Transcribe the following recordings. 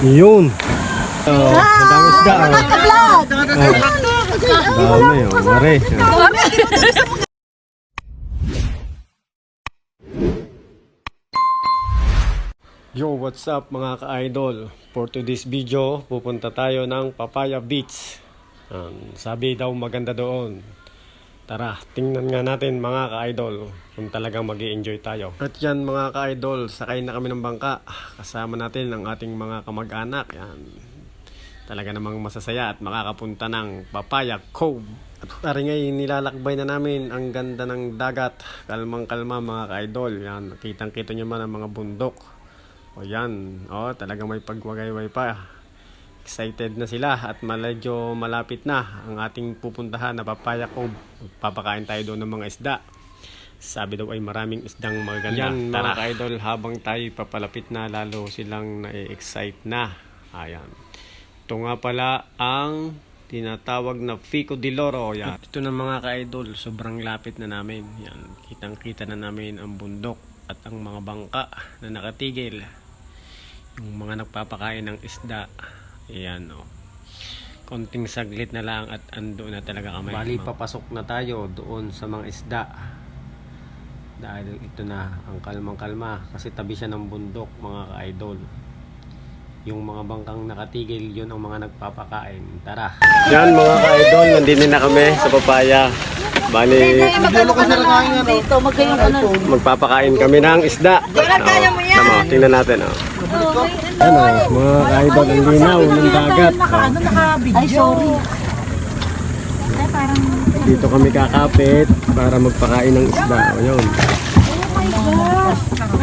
Yun. Oh, ang dami isda. Oh. Oh, dami. Oh, mare. Yo, what's up mga ka-idol? For today's video, pupunta tayo ng Papaya Beach. Um, sabi daw maganda doon. Tara, tingnan nga natin mga ka-idol kung talagang mag enjoy tayo. At yan mga ka-idol, sakay na kami ng bangka. Kasama natin ang ating mga kamag-anak. Yan. Talaga namang masasaya at makakapunta ng Papaya Cove. At tari ngay, nilalakbay na namin ang ganda ng dagat. Kalmang kalma mga ka-idol. Yan, kitang kita nyo man ang mga bundok. O yan, o talagang may pagwagayway pa. Excited na sila at medyo malapit na ang ating pupuntahan na Papaya Cove. Papakain tayo doon ng mga isda. Sabi daw ay maraming isdang magaganda. Yan mga ka-idol, habang tayo papalapit na lalo silang na-excite na. Ayan. Ito nga pala ang tinatawag na Fico de Loro. Yan. Ito na mga ka-idol, sobrang lapit na namin. Yan. Kitang-kita na namin ang bundok at ang mga bangka na nakatigil. Yung mga nagpapakain ng isda. Ayan o. Konting saglit na lang at ando na talaga kami. Bali, papasok na tayo doon sa mga isda. Dahil ito na ang kalmang-kalma kasi tabi siya ng bundok mga ka-idol. Yung mga bangkang nakatigil, yun ang mga nagpapakain. Tara! Yan mga ka-idol, nandito na kami sa papaya. Bali, Magkano ka na lang dito? Magkano ka na? magpapakain kami ng isda. kaya mo yan. Tama, tingnan natin. Oh. Ano, mga ka-idol, ang linaw ng dagat. Oh. Ano? Ay, sorry. Dito kami kakapit para magpakain ng isda. O yun.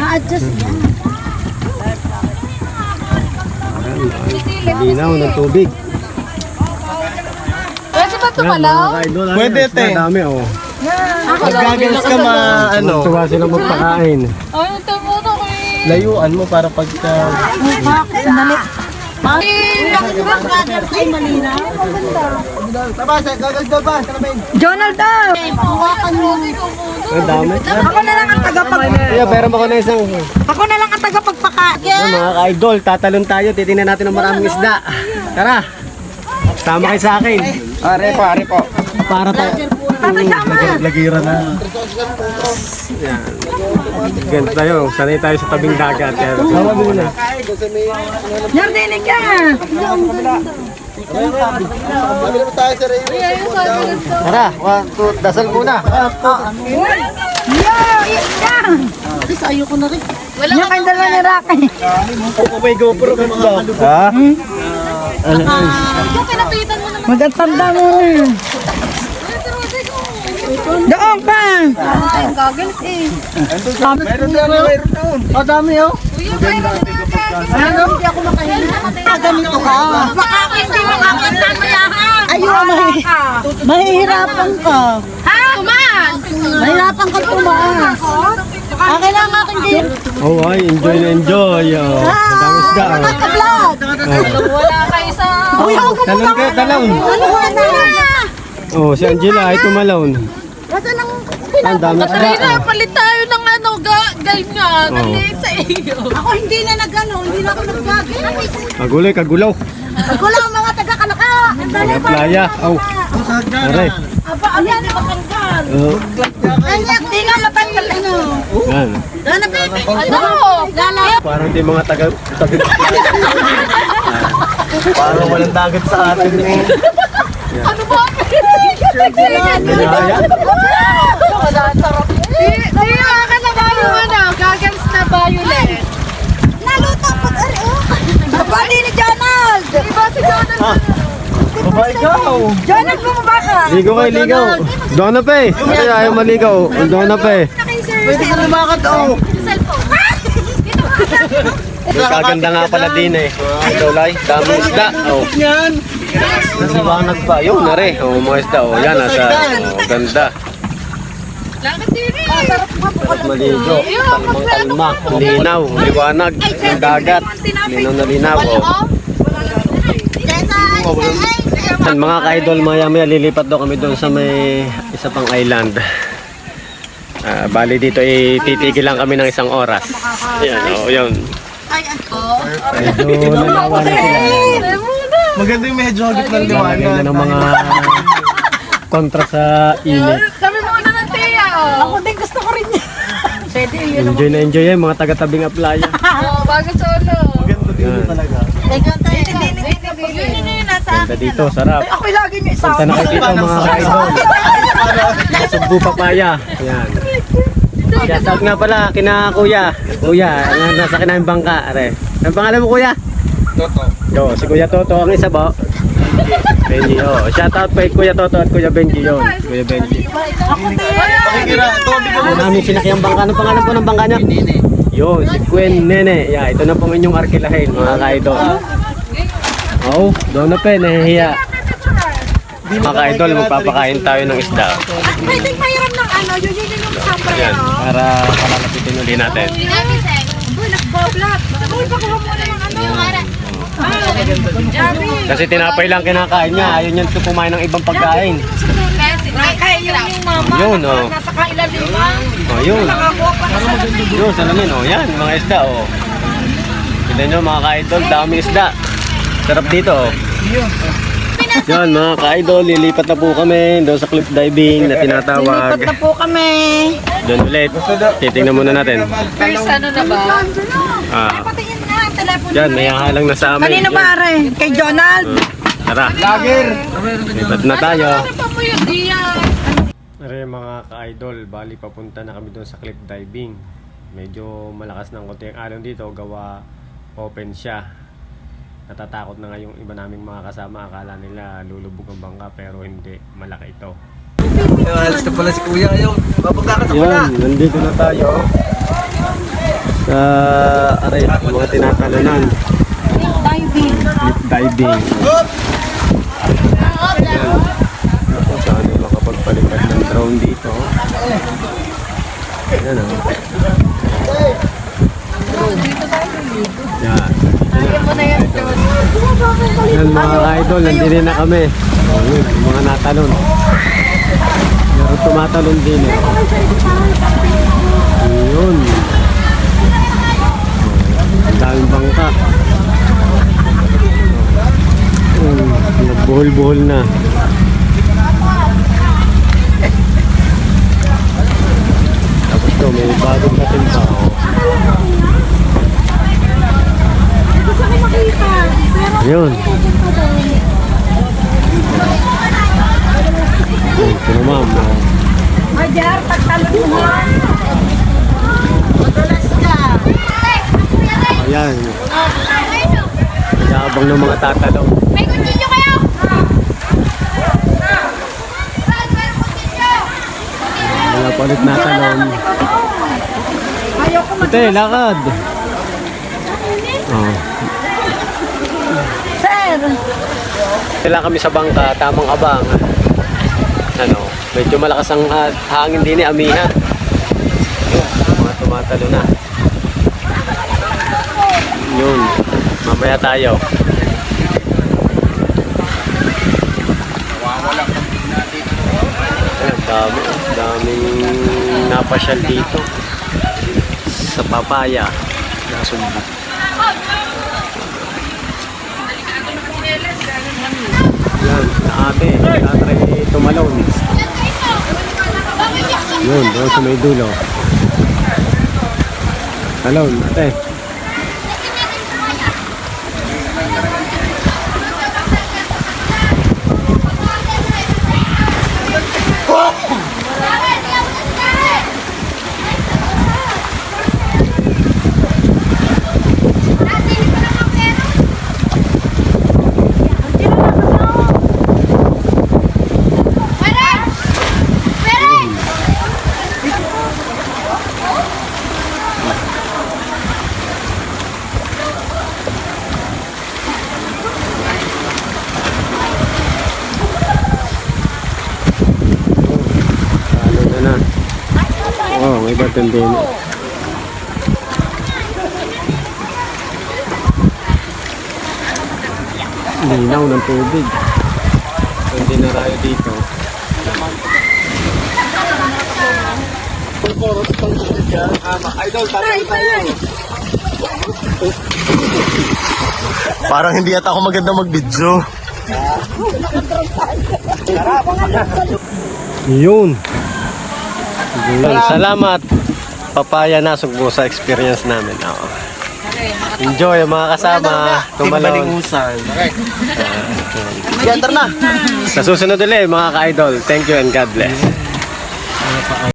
Na-adjust yan. Ang linaw ng tubig. Ka-idol. ayun, Pwede, te. dami oh. Pag gagalis ka ma, ano, Tuwa sila magpakain. Ay, tumuto ko eh. layuan mo para pagka... Bakit? Mali. Mali. Ay, malina. Tabas, gagalis daw ba? Sarabin. Jonald daw. Hawakan mo. Ang dami. Ako na lang ang tagapag... Kuya, pero ako na isang... Ako na lang ang tagapagpakain. Mga ka-idol, tatalon tayo. Titingnan natin ang maraming isda. Tara! Tama kayo sa akin. Are po, are po. Para tayo. Lagira na. Yan. Ganito tayo. Sanay tayo sa tabing dagat. Yan. Sama mo na. Ka. Tayo sa Ray. Tara, one, two, dasal muna. Yeah, yeah. Kasi ayoko na rin. Wala ka kayong dalawa ni Rocky. May GoPro ka ba? Ha? Ikaw pinapitan mo naman. Magandanda mo na. Doon ka. Ay, gagalit eh. Meron na, meron doon. O dami oh. Kuya, mo Ano? Hindi ako makahinga. Ah, ganito ka. Baka hindi makakanta mo yahan. Ayun, mahi mahihirapan ka. Ha? Tumas! Mahirapan ka tumaas. Ah, kailangan natin din. Oh, ay, enjoy na enjoy. Oh. Ang dami isda. Oh. Magka-vlog. Wala kayo sa... Uy, ako ka Talon kayo, talon. Ano na? Oh, si Angela ay tumalon. Nasa nang Ang dami isda. Palit tayo ng ano, ga ganyan. Oo. Maliit sa iyo. Ako hindi na nagano, hindi na ako nagbagay. Maguloy, kagulaw. Ako lang ang mga taga-kalaka. Ang dali Mga playa. Oh, aray. Aba, ayan, matanggal. Oh, Ay, hindi nga matanggal ano. Yan. Ano? Lala. Parang di mga taga tabi. Parang walang dagat sa atin eh. Ano ba? Ayan. Kuya, akin na ba yung ano? Gagans na violet. Nalutang pag-ari. Babali ni Donald. Diba si Jonathan? Babae ikaw. Donald, bumaba ka. Ligo kayo, ligaw. Na pa eh. Ay, ayaw maligaw. Na pa eh. Pwede ka lumakat oh. Kaganda nga pala din eh. Ito lay, dami isda. Oh. Yan. Nasiwanag pa. Yun na rin. Oh, mga isda. Oh, yan. Nasa, oh, ganda. Lakad din eh. At maligo. Kalmang kalma. Linaw. Liwanag. Ang dagat. Linaw na linaw. Oh. Yan, mga ka-idol, maya maya lilipat daw kami doon sa may isa pang island. Ah, bali dito eh, titigil lang kami ng isang oras. Yan, oh, yun. Ay, ay. Medyo nalawa na sila. Maganda yung medyo hagit ng liwanag. ng mga kontra sa init. Kami muna ng tiya. Ako din gusto ko rin yan. Pwede yun. Enjoy na enjoy yan, mga taga-tabing aplaya. Oo, bago solo. Maganda dito talaga. Teka, tayo. Yun yun yun, nasa Ganda dito, sarap. Ay, ako'y lagi niyo Punta na kayo dito mga ka-idol. Sugbo papaya. Yan. Shoutout nga pala kina kuya. Kuya, ang nasa kinaming bangka. Are. Ang pangalan mo kuya? Toto. Yo, si Kuya Toto ang isa ba? Benji, oh. Shoutout kay Kuya Toto at Kuya Benji yun. Kuya Benji. Pakikira. Tumabi ka Ano muna. namin sinakyan bangka. Anong pangalan po ng bangka niya? Yun, si Gwen Nene. Yeah, ito na pong inyong arkilahin, mga ka-idol. Oh, doon na pa, eh, nahihiya. Mga ka-idol, magpapakain tayo ng isda. Pwede pahiram ng ano, yun yun yung sombrero. Yan, para palalapitin uli natin. Uy, nagbablat. Uy, pakuha mo na yung ano. Ah, Javi. Kasi tinapay lang kinakain niya. Ayaw niya ito kumain ng ibang pagkain. Kaya yun yung mama. Yun, oh. Nasa kailalim pa. Oh, yun. Nakakuha pa na sa lamin. Yun, salamin, oh. Yan, mga isda, oh. Tignan nyo, mga ka-idol, dami isda. Sarap dito, oh. Yan, mga ka-idol, lilipat na po kami doon sa cliff diving na tinatawag. Lilipat na po kami. Doon ulit. Titingnan muna natin. First ano na ba? Ah, yan, may halang na sa amin. Kanino Yan. pare? Kay Donald? Ah, Tara, Lager. lipat na tayo. Ano? Are mga ka-idol, bali papunta na kami doon sa cliff diving. Medyo malakas ng konti ang alon dito, gawa open siya. Natatakot na nga yung iba naming mga kasama, akala nila lulubog ang bangka pero hindi, malaki ito. Alas na pala si Kuya. Ka sa pula. Yan, nandito na tayo sa aray, mga tinatalunan. Diving. Cliff diving. Yan. Ako, sana makapagpalipad ng drone dito. Yan o. Ayaw mo na yan. Yan mga idol, nandito na kami. Yun, yung mga natalon. Meron tumatalon din eh. Yun. Ang daming bangka. Yun, nagbuhol-buhol na. Tapos to, may bagong dating pa. oh. Gusto ko makita. Pero Yun. Yun, sino ma'am. Majar, pagtalon mo. Madulas ka. Ayan. Yabang ng mga tatalong. May kutsilyo kayo! Wala pa ulit natalon. Ayaw ko Ate, lakad. Oh. Sir. Kailan kami sa bangka, tamang abang. Ano, medyo malakas ang ah, hangin din ni Amiha. Mga tumatalo na. Yun, mamaya tayo. Ayan, dami, daming napasyal dito sa papaya na sumbu. Yan, na ate, tatry tumalon. Yun, doon sa may dulo. Talon, ate. Talo na na. Baton din. Linaw ng tubig. Pwede na tayo dito. Idol, tayo. Parang hindi yata ako maganda mag-video. Yun. Salamat. Papaya na sugbo sa experience namin. Oo. Enjoy mga kasama. Tumalon. Enter na. Sa susunod ulit mga ka-idol. Thank you and God bless.